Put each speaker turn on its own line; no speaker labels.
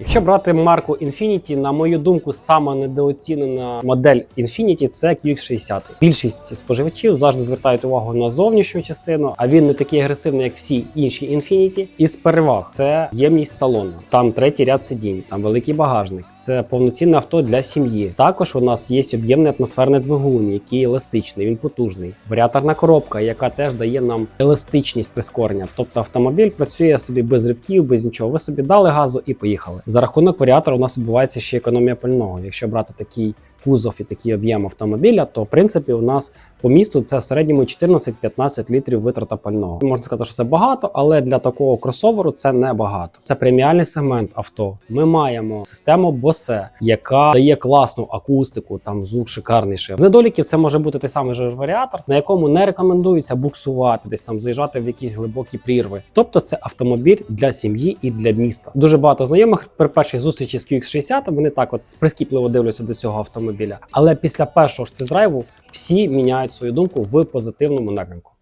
Якщо брати марку Infiniti, на мою думку, сама недооцінена модель Infiniti – це QX60. Більшість споживачів завжди звертають увагу на зовнішню частину, а він не такий агресивний, як всі інші Infiniti. Із переваг це ємність салону, там третій ряд сидінь, там великий багажник. Це повноцінне авто для сім'ї. Також у нас є об'ємний атмосферний двигун, який еластичний, він потужний. Варіаторна коробка, яка теж дає нам еластичність прискорення. Тобто автомобіль працює собі без ривків, без нічого. Ви собі дали газу і поїхали. За рахунок варіатора у нас відбувається ще економія пального. Якщо брати такий кузов і такий об'єм автомобіля, то в принципі у нас по місту це в середньому 14-15 літрів витрата пального. Можна сказати, що це багато, але для такого кросоверу це не багато. Це преміальний сегмент авто. Ми маємо систему Bose, яка дає класну акустику, там звук шикарніший. З недоліків це може бути той самий же на якому не рекомендується буксувати, десь там заїжджати в якісь глибокі прірви. Тобто це автомобіль для сім'ї і для міста. Дуже багато знайомих при першій зустрічі з QX60 вони так от прискіпливо дивляться до цього автомобіля. Але після першого ж тест-драйву всі міняють свою думку в позитивному напрямку.